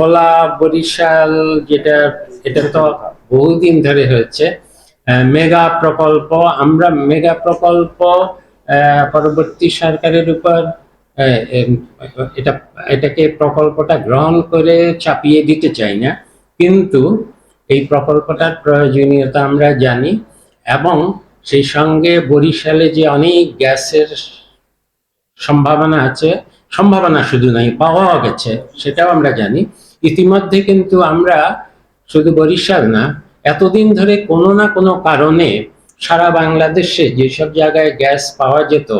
ভোলা, বরিশাল, যেটা, এটা তো বহুদিন ধরে হয়েছে মেগা প্রকল্প, আমরা মেগা প্রকল্প পরবর্তী সরকারের উপর এটা, এটাকে প্রকল্পটা গ্রহণ করে চাপিয়ে দিতে চাই না। কিন্তু এই প্রকল্পটার প্রয়োজনীয়তা আমরা জানি এবং সেই সঙ্গে বরিশালে যে অনেক গ্যাসের সম্ভাবনা আছে, সম্ভাবনা শুধু নাই পাওয়া গেছে, সেটাও আমরা জানি। ইতিমধ্যে কিন্তু আমরা শুধু বরিশাল না, এতদিন ধরে কোনো না কোনো কারণে সারা বাংলাদেশে যেসব জায়গায় গ্যাস পাওয়া যেত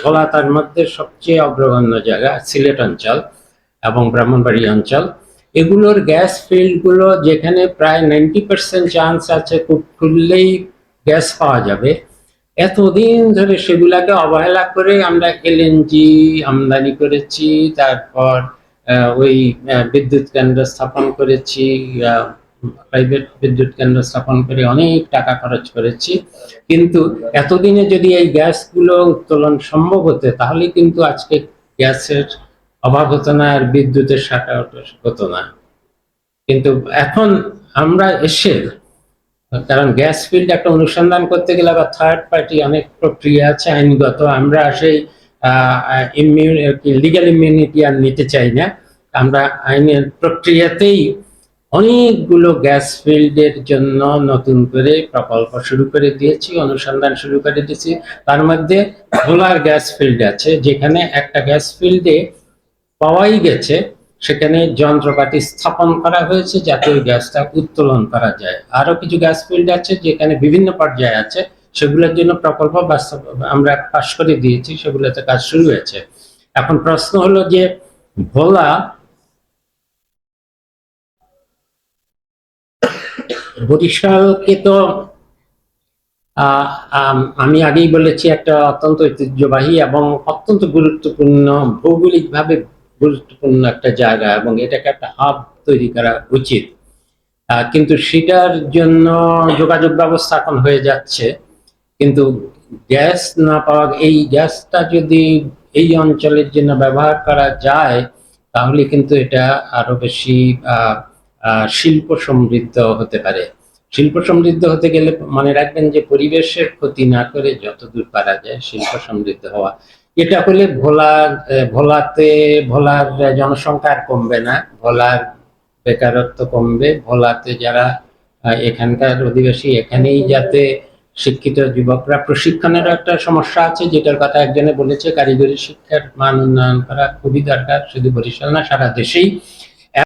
ভোলা তার মধ্যে সবচেয়ে অগ্রগণ্য জায়গা সিলেট অঞ্চল এবং ব্রাহ্মণবাড়ি অঞ্চল। এগুলোর গ্যাস ফিল্ডগুলো যেখানে প্রায় নাইনটি পার্সেন্ট চান্স আছে খুব খুললেই গ্যাস পাওয়া যাবে। এতদিন ধরে সেগুলাকে অবহেলা করে আমরা এলএনজি আমদানি করেছি, তারপর ওই বিদ্যুৎ কেন্দ্র স্থাপন করেছি প্রাইভেট বিদ্যুৎ কেন্দ্র স্থাপন করে অনেক টাকা খরচ করেছি। কিন্তু এতদিনে যদি এই গ্যাসগুলো উত্তোলন সম্ভব হতো, তাহলে কিন্তু আজকে গ্যাসের অভাব হতো না আর বিদ্যুতের শাখা হতো না। কিন্তু এখন আমরা এসে, কারণ গ্যাস ফিল্ড একটা অনুসন্ধান করতে গেলে আবার থার্ড পার্টি অনেক প্রক্রিয়া আছে, আইনগত। আমরা সেই লিগাল ইমিউনিটি আর নিতে চাই না। আমরা আইনের প্রক্রিয়াতেই অনেকগুলো গ্যাস ফিল্ডের জন্য নতুন করে প্রকল্প শুরু করে দিয়েছি, অনুসন্ধান শুরু করে দিয়েছি। তার মধ্যে ভোলার গ্যাস ফিল্ড আছে, যেখানে একটা গ্যাস ফিল্ডে পাওয়াই গেছে, সেখানে যন্ত্রপাতি স্থাপন করা হয়েছে যাতে ওই গ্যাসটা উত্তোলন করা যায়। আরও কিছু গ্যাস ফিল্ড আছে যেখানে বিভিন্ন পর্যায়ে আছে সেগুলোর জন্য প্রকল্প বাস্তব আমরা পাশ করে দিয়েছি, সেগুলোতে কাজ শুরু হয়েছে। এখন প্রশ্ন হলো যে ভোলা বরিশালকে তো আমি আগেই বলেছি একটা অত্যন্ত ঐতিহ্যবাহী এবং অত্যন্ত গুরুত্বপূর্ণ, ভৌগোলিকভাবে গুরুত্বপূর্ণ একটা জায়গা এবং এটাকে একটা হাব তৈরি করা উচিত। কিন্তু সেটার জন্য যোগাযোগ ব্যবস্থা এখন হয়ে যাচ্ছে। কিন্তু গ্যাস না পাওয়া, এই গ্যাসটা যদি এই অঞ্চলের জন্য ব্যবহার করা যায়, তাহলে কিন্তু এটা আরও বেশি শিল্প সমৃদ্ধ হতে পারে। শিল্প সমৃদ্ধ হতে গেলে মনে রাখবেন যে পরিবেশের ক্ষতি না করে যতদূর পারা যায় শিল্প সমৃদ্ধ হওয়া। এটা হলে ভোলা ভোলাতে, ভোলার জনসংখ্যা আর কমবে না। ভোলার বেকারত্ব কমবে। ভোলাতে যারা এখানকার অধিবাসী এখানেই যাতে শিক্ষিত যুবকরা, প্রশিক্ষণেরও একটা সমস্যা আছে, যেটার কথা একজনে বলেছে, কারিগরি শিক্ষার মান উন্নয়ন করা খুবই দরকার, শুধু বরিশাল না, সারা দেশেই।